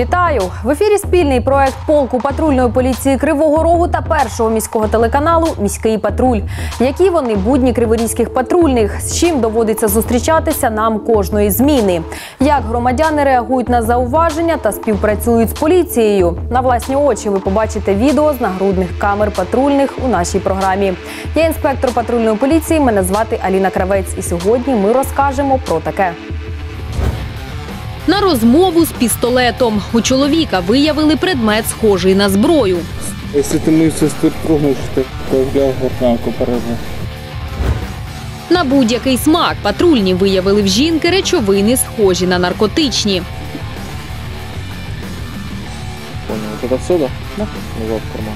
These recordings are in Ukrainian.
Вітаю в ефірі. Спільний проект полку патрульної поліції Кривого Рогу та першого міського телеканалу Міський патруль. Які вони будні криворізьких патрульних, з чим доводиться зустрічатися нам кожної зміни, як громадяни реагують на зауваження та співпрацюють з поліцією. На власні очі ви побачите відео з нагрудних камер патрульних у нашій програмі. Я інспектор патрульної поліції. Мене звати Аліна Кравець. І сьогодні ми розкажемо про таке. На розмову з пістолетом у чоловіка виявили предмет, схожий на зброю. Если ты мою сестру трогнешь, то взгляд горнянку порежу. На будь-який смак патрульні виявили в жінки речовини, схожі на наркотичні. Понял. Вот это все, да? Да. Назад в карман.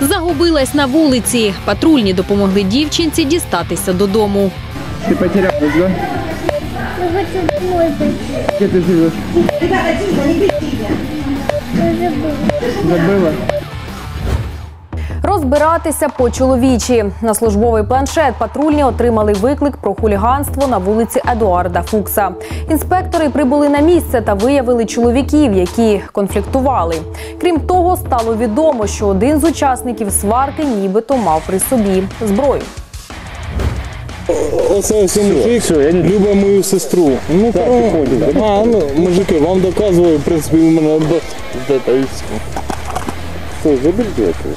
Загубилась на вулиці. Патрульні допомогли дівчинці дістатися додому. Ты потерялась, да? Я хочу домой пойти. Где ты живешь? Я забыла. Забыла? Розбиратися по чоловічі на службовий планшет патрульні отримали виклик про хуліганство на вулиці Едуарда Фукса. Інспектори прибули на місце та виявили чоловіків, які конфліктували. Крім того, стало відомо, що один з учасників сварки нібито мав при собі зброю. Оце ось мужик, любить мою сестру. Ну, так, а, ну, мужики, вам доказую, в принципі, у мене до... Вот это и все. Что, заберите это?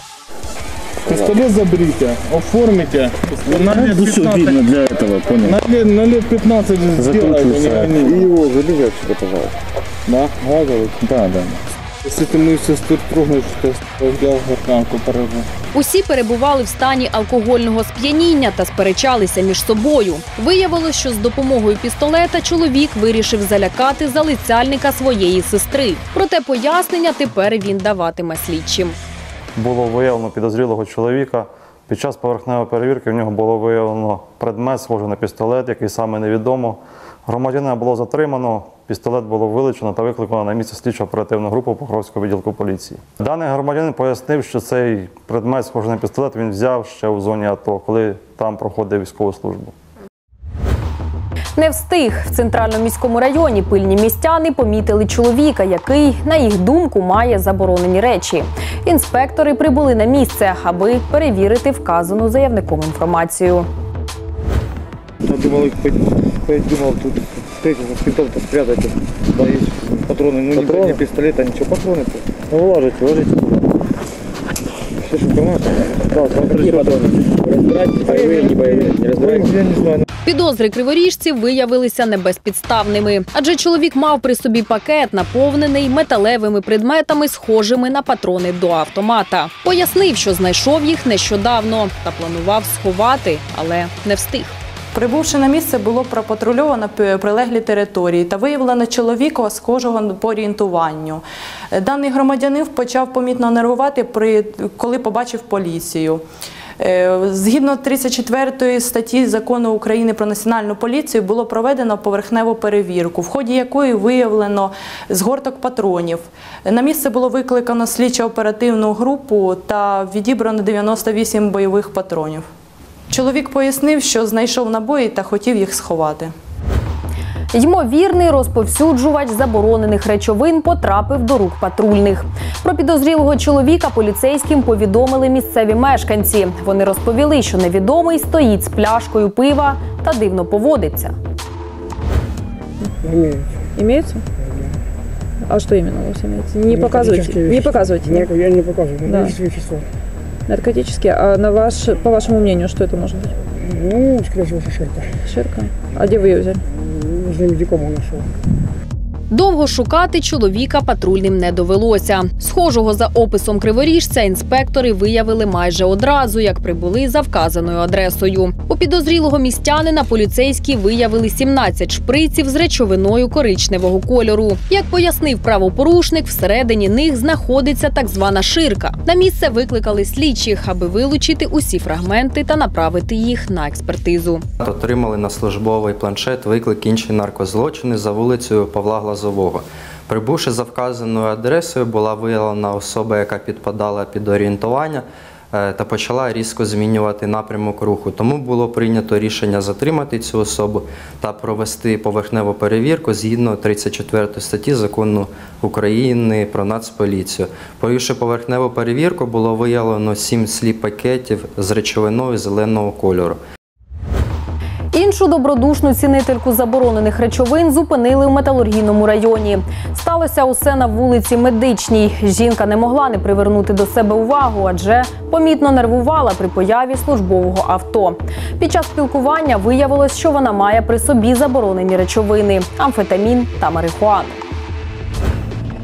Пистолет заберите, оформите. На лет Ну, все 15, видно для этого, понял? на лет, на лет 15 сделайте, не Закручивается. гони. И его забери отсюда, пожалуйста. Да, газовый. Да, да. Если ты мою сестру тронешь, то взгляд горнянку порежу. Усі перебували в стані алкогольного сп'яніння та сперечалися між собою. Виявилось, що з допомогою пістолета чоловік вирішив залякати залицяльника своєї сестри. Проте пояснення тепер він даватиме слідчим. було виявлено підозрілого чоловіка. Під час поверхневої перевірки в нього було виявлено предмет, схожий на пістолет, який саме невідомо. Громадянина було затримано, пістолет було вилучено та викликано на місце слідчо оперативну групу Покровського відділку поліції. Даний громадянин пояснив, що цей предмет, схожий на пістолет, він взяв ще у зоні АТО, коли там проходив військову службу. Не встиг в центральному міському районі пильні містяни помітили чоловіка, який, на їх думку, має заборонені речі. Інспектори прибули на місце, аби перевірити вказану заявником інформацію. Я думал, их по- думал тут встретить, спинтов-то спрятать. Да, есть патроны. Ну, Патроны? не, не пистолета, ничего, патроны. Ну, ложите, ложите. Все, что в карман? Да, Какие патроны? Разбирать, боевые, не боевые. Не разбирать? Я не знаю. Підозри криворіжців виявилися не безпідставними, адже чоловік мав при собі пакет, наповнений металевими предметами, схожими на патрони до автомата. Пояснив, що знайшов їх нещодавно та планував сховати, але не встиг. Прибувши на місце, було пропатрульовано прилеглі території та виявлено чоловіка, схожого по орієнтуванню. Даний громадянин почав помітно нервувати, коли побачив поліцію. Е, Згідно 34 статті закону України про національну поліцію було проведено поверхневу перевірку, в ході якої виявлено згорток патронів. На місце було викликано слідчо-оперативну групу та відібрано 98 бойових патронів. Чоловік пояснив, що знайшов набої та хотів їх сховати. Ймовірний розповсюджувач заборонених речовин потрапив до рук патрульних. Про підозрілого чоловіка поліцейським повідомили місцеві мешканці. Вони розповіли, що невідомий стоїть з пляшкою пива та дивно поводиться. Имеются? А что именно у вас имеется? Не показывайте. Не показывайте. Нарко- Я не показываю. Да. Наркотические вещества. Наркотические. А на ваш, по вашему мнению, что это может быть? Ну, скорее всего, шишерка. Ширка. А где вы ее взяли? Возле медикома нашел. Довго шукати чоловіка патрульним не довелося. Схожого за описом криворіжця інспектори виявили майже одразу, як прибули за вказаною адресою. У підозрілого містянина поліцейські виявили 17 шприців з речовиною коричневого кольору. Як пояснив правопорушник, всередині них знаходиться так звана ширка. На місце викликали слідчих, аби вилучити усі фрагменти та направити їх на експертизу. Отримали на службовий планшет виклик інші наркозлочини за вулицею Павла Глазового. Прибувши за вказаною адресою, була виявлена особа, яка підпадала під орієнтування. е, та почала різко змінювати напрямок руху. Тому було прийнято рішення затримати цю особу та провести поверхневу перевірку згідно 34 статті закону України про Нацполіцію. Провівши поверхневу перевірку, було виявлено 7 сліп пакетів з речовиною зеленого кольору. Іншу добродушну цінительку заборонених речовин зупинили в металургійному районі. Сталося усе на вулиці Медичній. Жінка не могла не привернути до себе увагу, адже помітно нервувала при появі службового авто. Під час спілкування виявилось, що вона має при собі заборонені речовини амфетамін та марихуану.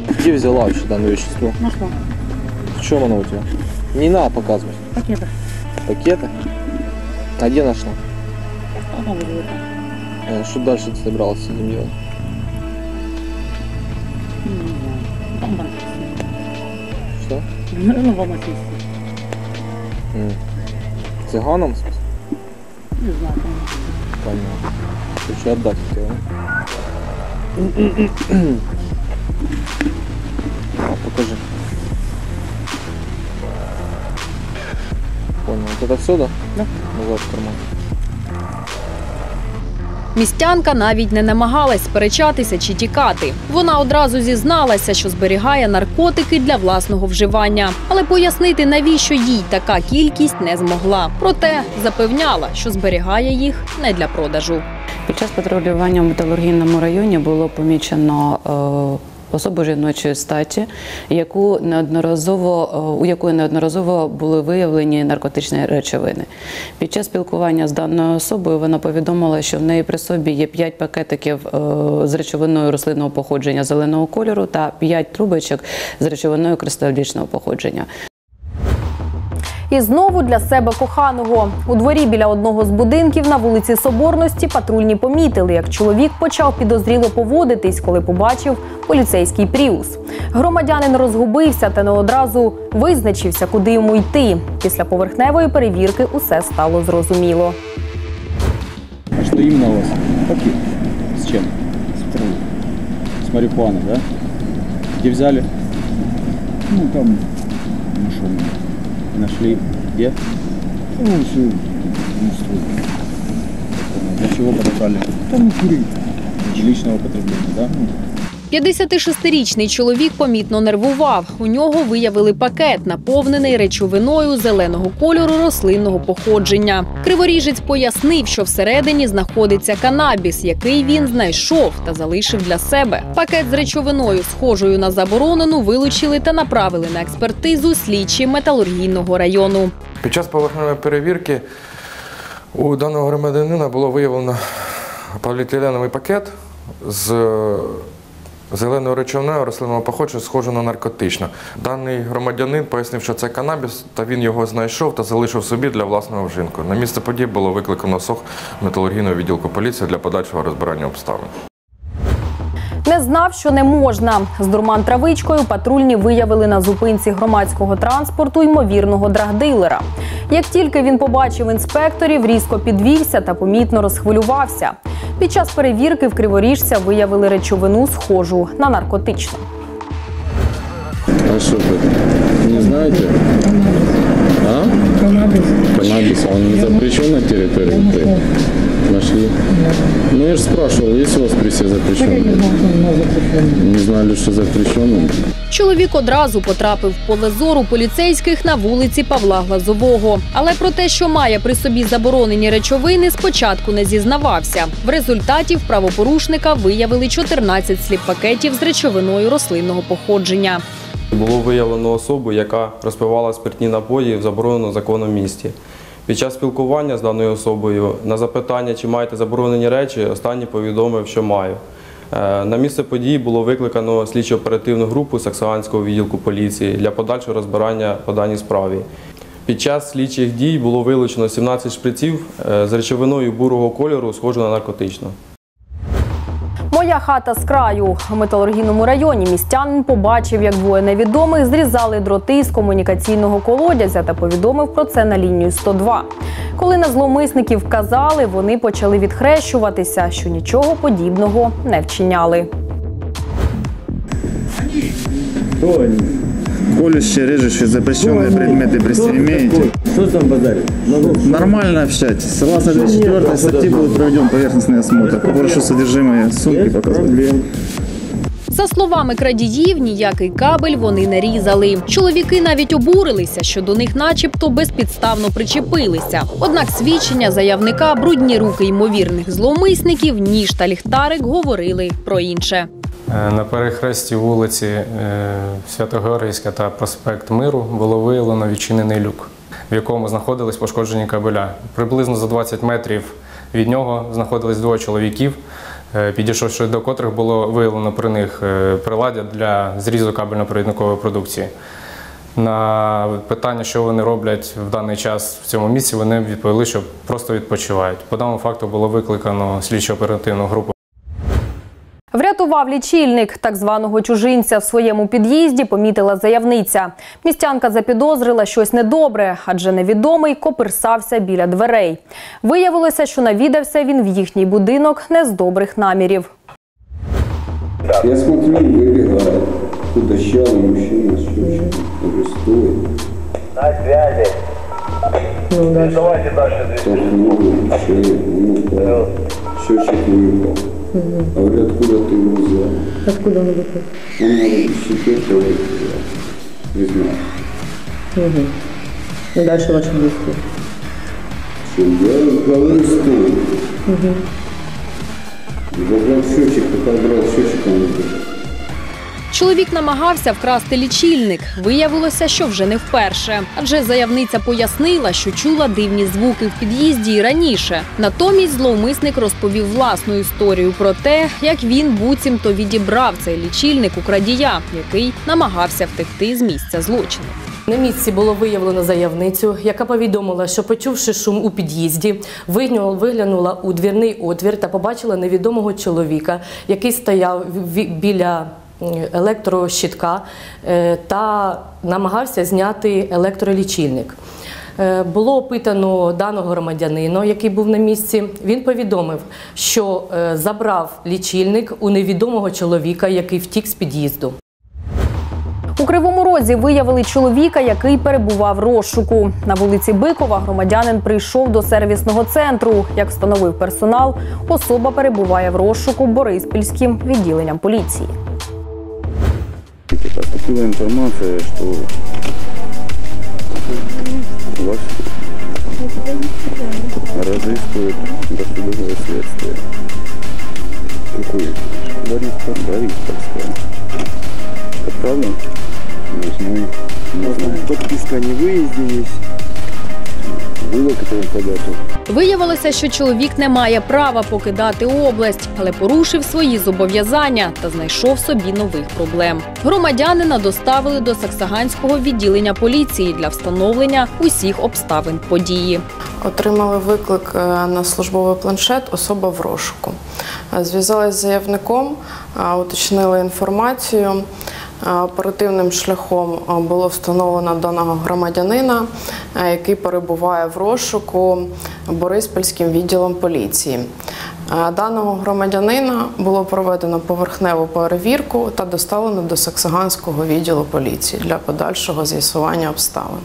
Где взяла вообще данное вещество? Нашла. В чем оно у тебя? Не надо показывать. Пакеты. Пакеты? А где нашла? Она вот это. Что дальше ты собиралась с этим делать? Там банк. Что? Наверное, в Алмате. М. Цыганом? Не знаю. Понятно. Хочу отдать хотела. А, покажи. Понял. Вот это все, да? Да. Назад в карман. Містянка навіть не намагалась сперечатися чи тікати. Вона одразу зізналася, що зберігає наркотики для власного вживання, але пояснити, навіщо їй така кількість, не змогла. Проте запевняла, що зберігає їх не для продажу. Під час патрулювання в металургійному районі було помічено е, особу жіночої статі, яку неодноразово е, у якої неодноразово були виявлені наркотичні речовини. Під час спілкування з даною особою вона повідомила, що в неї при собі є 5 пакетиків е, з речовиною рослинного походження зеленого кольору та 5 трубочок з речовиною кристалічного походження. І знову для себе коханого у дворі біля одного з будинків на вулиці Соборності патрульні помітили, як чоловік почав підозріло поводитись, коли побачив поліцейський пріус. Громадянин розгубився та не одразу визначився, куди йому йти. Після поверхневої перевірки усе стало зрозуміло. А что именно у вас? Пакет. С травой. С марихуаной, да? Где взяли? Ну, там нашел. Нашли. Где? Ну, все. Для чего подобрали? Там курить. Личного потребления, да? 56-річний чоловік помітно нервував. У нього виявили пакет, наповнений речовиною зеленого кольору рослинного походження. Криворіжець пояснив, що всередині знаходиться канабіс, який він знайшов та залишив для себе. Пакет з речовиною, схожою на заборонену, вилучили та направили на експертизу слідчі металургійного району. Під час поверхневої перевірки у даного громадянина було виявлено поліетиленовий пакет з зеленою речовиною рослинного походження, схожу на наркотичну. Даний громадянин пояснив, що це канабіс, та він його знайшов та залишив собі для власного вжинку. На місце події було викликано СОХ металургійного відділку поліції для подальшого розбирання обставин. Не знав, що не можна. З дурман травичкою патрульні виявили на зупинці громадського транспорту ймовірного драгдилера. Як тільки він побачив інспекторів, різко підвівся та помітно розхвилювався. Під час перевірки в криворіжця виявили речовину, схожу на наркотичну. А що ви Не знаєте? А? Канабіс. Канабіс, він не запрещен на території. Нашли? Ну я же спрашивал, есть у вас при себе запрещенный? Не знали, что запрещенный? Чоловік одразу потрапив в поле зору поліцейських на вулиці Павла Глазового. Але про те, що має при собі заборонені речовини, спочатку не зізнавався. В результаті в правопорушника виявили 14 сліп-пакетів з речовиною рослинного походження. Було виявлено особу, яка розпивала спиртні напої в забороненому законом місті. Під час спілкування з даною особою на запитання, чи маєте заборонені речі, останній повідомив, що маю. Е, На місце події було викликано слідчо-оперативну групу Саксаганського відділку поліції для подальшого розбирання по даній справі. Під час слідчих дій було вилучено 17 шприців е, з речовиною бурого кольору, схожу на наркотичну. Моя хата з краю в металургійному районі містянин побачив, як двоє невідомих зрізали дроти з комунікаційного колодязя та повідомив про це на лінію 102. Коли на зломисників вказали, вони почали відхрещуватися, що нічого подібного не вчиняли. Хто они? колющие, режущие, запрещенные предметы при себе имеете? Что там базарит? Нормально общайтесь. Согласно 34 статье будет проведен поверхностный осмотр. Попрошу содержимое сумки показать. За словами крадіїв, ніякий кабель вони не різали. Чоловіки навіть обурилися, що до них, начебто, безпідставно причепилися. Однак свідчення заявника, брудні руки ймовірних зловмисників, ніж та ліхтарик говорили про інше. Е, На перехресті вулиці е, Святогеоргійська та проспект Миру було виявлено відчинений люк, в якому знаходились пошкоджені кабеля. Приблизно за 20 метрів від нього знаходились двоє чоловіків, е, підійшовши до котрих було виявлено при них приладдя для зрізу кабельно-провідникової продукції. На питання, що вони роблять в даний час в цьому місці, вони відповіли, що просто відпочивають. По даному факту було викликано слідчо-оперативну групу. Врятував лічильник так званого чужинця в своєму під'їзді. Помітила заявниця. Містянка запідозрила щось недобре, адже невідомий коперсався біля дверей. Виявилося, що навідався він в їхній будинок не з добрих намірів. Я смотрю, выбегает. Худощавый мужчина. Говорю, стой. На связи. Давайте дальше. Толкнул шею, ну. Счетчик выпал. Говорю, откуда ты его взял? Откуда он выпал? Он говорит, щекетка взял. Не знаю. Угу. И дальше ваши действия. Я говорю, стой. Угу. Забрал счетчик, пока брал счетчик, он убежал. Чоловік намагався вкрасти лічильник. Виявилося, що вже не вперше. Адже заявниця пояснила, що чула дивні звуки в під'їзді і раніше. Натомість зловмисник розповів власну історію про те, як він буцімто відібрав цей лічильник у крадія, який намагався втекти з місця злочину. На місці було виявлено заявницю, яка повідомила, що почувши шум у під'їзді, виглянула у двірний отвір та побачила невідомого чоловіка, який стояв біля м, електрощитка е, та намагався зняти електролічильник. Е, Було опитано даного громадянина, який був на місці. Він повідомив, що е, забрав лічильник у невідомого чоловіка, який втік з під'їзду. У Кривому Розі виявили чоловіка, який перебував розшуку. На вулиці Бикова громадянин прийшов до сервісного центру. Як встановив персонал, особа перебуває в розшуку Бориспільським відділенням поліції. Поступила информация, что вас разыскивают досудовое следствие. Какое? Бориспольское. Бориспольское. Это правда? Не знаю. Не знаю. Подписка о невыезде есть. Было какая-то подача? Виявилося, що чоловік не має права покидати область, але порушив свої зобов'язання та знайшов собі нових проблем. Громадянина доставили до Саксаганського відділення поліції для встановлення усіх обставин події. Отримали виклик е, на службовий планшет особа в розшуку. Е, Зв'язалися з заявником, е, уточнили інформацію. Е, Оперативним шляхом е, було встановлено даного громадянина, е, який перебуває в розшуку Бориспільським відділом поліції. Даного громадянина було проведено поверхневу перевірку та доставлено до Саксаганського відділу поліції для подальшого з'ясування обставин.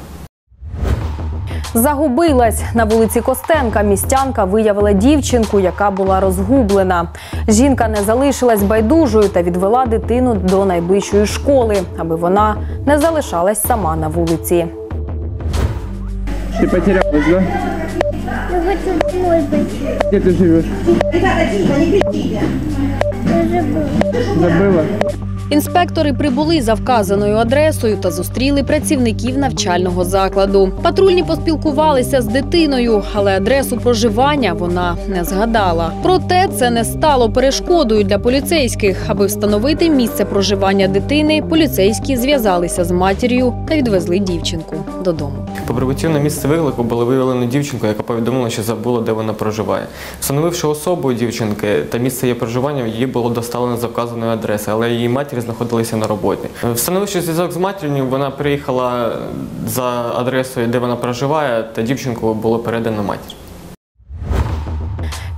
Загубилась на вулиці Костенка. Містянка виявила дівчинку, яка була розгублена. Жінка не залишилась байдужою та відвела дитину до найближчої школи, аби вона не залишалась сама на вулиці. Ты потерялась, да? Я хочу домой пойти. Где ты живешь? Я забыла. Забыла? Інспектори прибули за вказаною адресою та зустріли працівників навчального закладу. Патрульні поспілкувалися з дитиною, але адресу проживання вона не згадала. Проте це не стало перешкодою для поліцейських. Аби встановити місце проживання дитини, поліцейські зв'язалися з матір'ю та відвезли дівчинку додому. По прибуттю на місце виклику було виявлено дівчинку, яка повідомила, що забула, де вона проживає. Встановивши особу дівчинки та місце її проживання, її було доставлено за вказаною адресою, але її матір знаходилися на роботі. Встановивши зв'язок з матір'ю, вона приїхала за адресою, де вона проживає, та дівчинку було передано матір.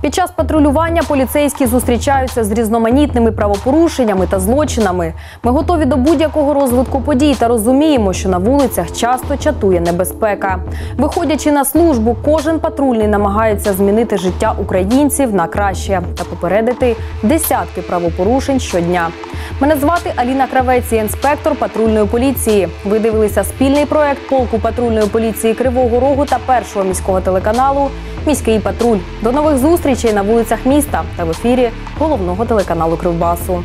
Під час патрулювання поліцейські зустрічаються з різноманітними правопорушеннями та злочинами. Ми готові до будь-якого розвитку подій та розуміємо, що на вулицях часто чатує небезпека. Виходячи на службу, кожен патрульний намагається змінити життя українців на краще та попередити десятки правопорушень щодня. Мене звати Аліна Кравець, інспектор патрульної поліції. Ви дивилися спільний проект полку патрульної поліції Кривого Рогу та першого міського телеканалу Міський патруль. До нових зустрічей на вулицях міста та в ефірі головного телеканалу Кривбасу.